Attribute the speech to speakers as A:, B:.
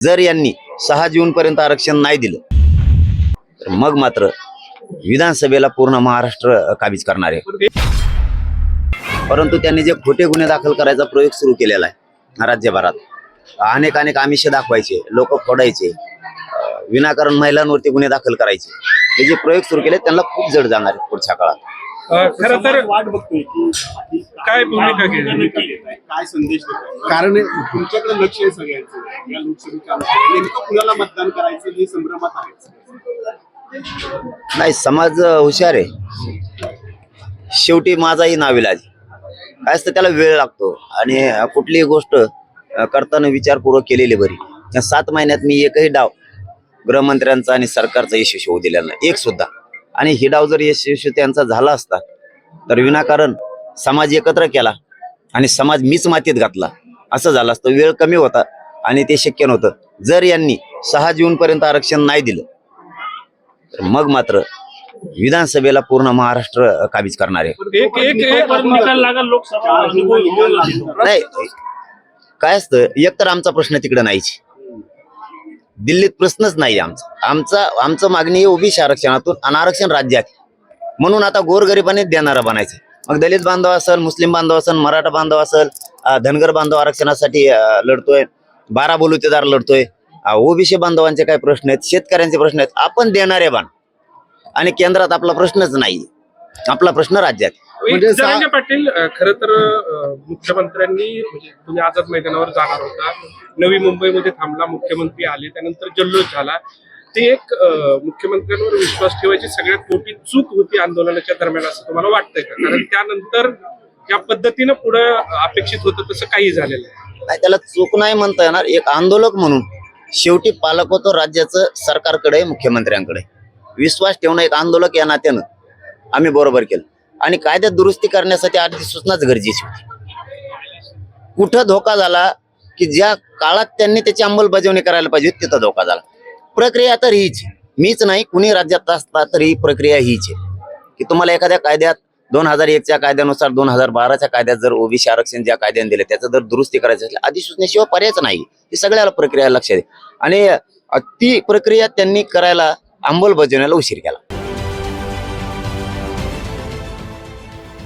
A: जर यांनी सहा जून पर्यंत आरक्षण नाही दिलं तर मग मात्र विधानसभेला पूर्ण महाराष्ट्र काबीज करणार आहे. परंतु त्यांनी जे खोटे गुन्हे दाखल करायचा प्रयोग सुरू केलेला आहे राज्यभरात अनेक अनेक आमिष दाखवायचे लोक फोडायचे विनाकारण महिलांवरती गुन्हे दाखल करायचे हे जे प्रयोग सुरू केले त्यांना खूप जड जाणार आहे पुढच्या काळात.
B: खर तर
C: वाट बघतोय की
B: काय भूमिका घेतली?
C: काय संदेश कारण तुमच्याकडे लक्ष आहे सगळ्यांचं. या लोकसभेच्या. नेमकं कुणाला मतदान करायचं हे संभ्रमात आहे
A: नाही समाज हुशार आहे. शेवटी माझाही नाविलाज काय असतं त्याला वेळ लागतो. आणि कुठलीही गोष्ट करताना विचारपूर्वक केलेली बरी. या सात महिन्यात मी एकही डाव गृहमंत्र्यांचा आणि सरकारचा यशस्वी होऊ दिलेला नाही. एक सुद्धा. आणि ही डाव जर यशस्वी त्यांचा झाला असता तर विनाकारण समाज एकत्र केला आणि समाज मीच मातीत घातला. असं झालं असतं. वेळ कमी होता आणि ते शक्य नव्हतं. जर यांनी सहा जून पर्यंत आरक्षण नाही दिलं तर मग मात्र विधानसभेला पूर्ण महाराष्ट्र काबीज करणार आहे. काय असतं? एक तर आमचा प्रश्न तिकडे नाहीच. दिल्लीत प्रश्नच नाही आमचा. आमचा आमचं मागणी आहे ओबीसी आरक्षणातून अनारक्षण आरक्षण राज्यात म्हणून आता गोरगरिबाने देणारा बनायचं मग दलित बांधव असेल मुस्लिम बांधव असेल मराठा बांधव असेल धनगर बांधव आरक्षणासाठी लढतोय. बारा बोलुतेदार लढतोय. ओबीसी बांधवांचे काय प्रश्न आहेत शेतकऱ्यांचे प्रश्न आहेत. आपण देणारे बाण. आणि केंद्रात आपला प्रश्नच नाही आपला प्रश्न राज्यात
B: जरांगे पाटील खर तर मुख्यमंत्र्यांनी म्हणजे तुम्ही आझाद मैदानावर जाणार होता. नवी मुंबईमध्ये थांबला मुख्यमंत्री आले त्यानंतर जल्लोष झाला. ते एक मुख्यमंत्र्यांवर विश्वास ठेवायची सगळ्यात मोठी चूक होती आंदोलनाच्या दरम्यान असं तुम्हाला वाटतंय का? कारण त्यानंतर या पद्धतीनं पुढे अपेक्षित होतं तसं काही झालेलं नाही
A: त्याला चूक नाही म्हणता येणार. एक आंदोलक म्हणून शेवटी पालक होतो राज्याचं सरकारकडे मुख्यमंत्र्यांकडे. विश्वास ठेवणं एक आंदोलक या नात्यानं आम्ही बरोबर केलं. आणि कायद्यात दुरुस्ती करण्यासाठी आधी सूचनाच गरजेची होती. कुठं धोका झाला की ज्या काळात त्यांनी त्याची अंमलबजावणी करायला पाहिजे होती, तिथं धोका झाला. प्रक्रिया तर हीच मीच नाही कुणी राज्यात असता तर ही प्रक्रिया हीच आहे. की तुम्हाला एखाद्या कायद्यात दोन हजार एकच्या कायद्यानुसार दोन हजार बाराच्या कायद्यात जर ओबीसी आरक्षण ज्या कायद्याने दिले त्याचं जर दुरुस्ती करायचं असेल अधिसूचनेशिवाय पर्यायच नाही. ही सगळ्याला प्रक्रिया लक्षात आणि ती प्रक्रिया त्यांनी करायला अंमलबजावण्याला उशीर केला.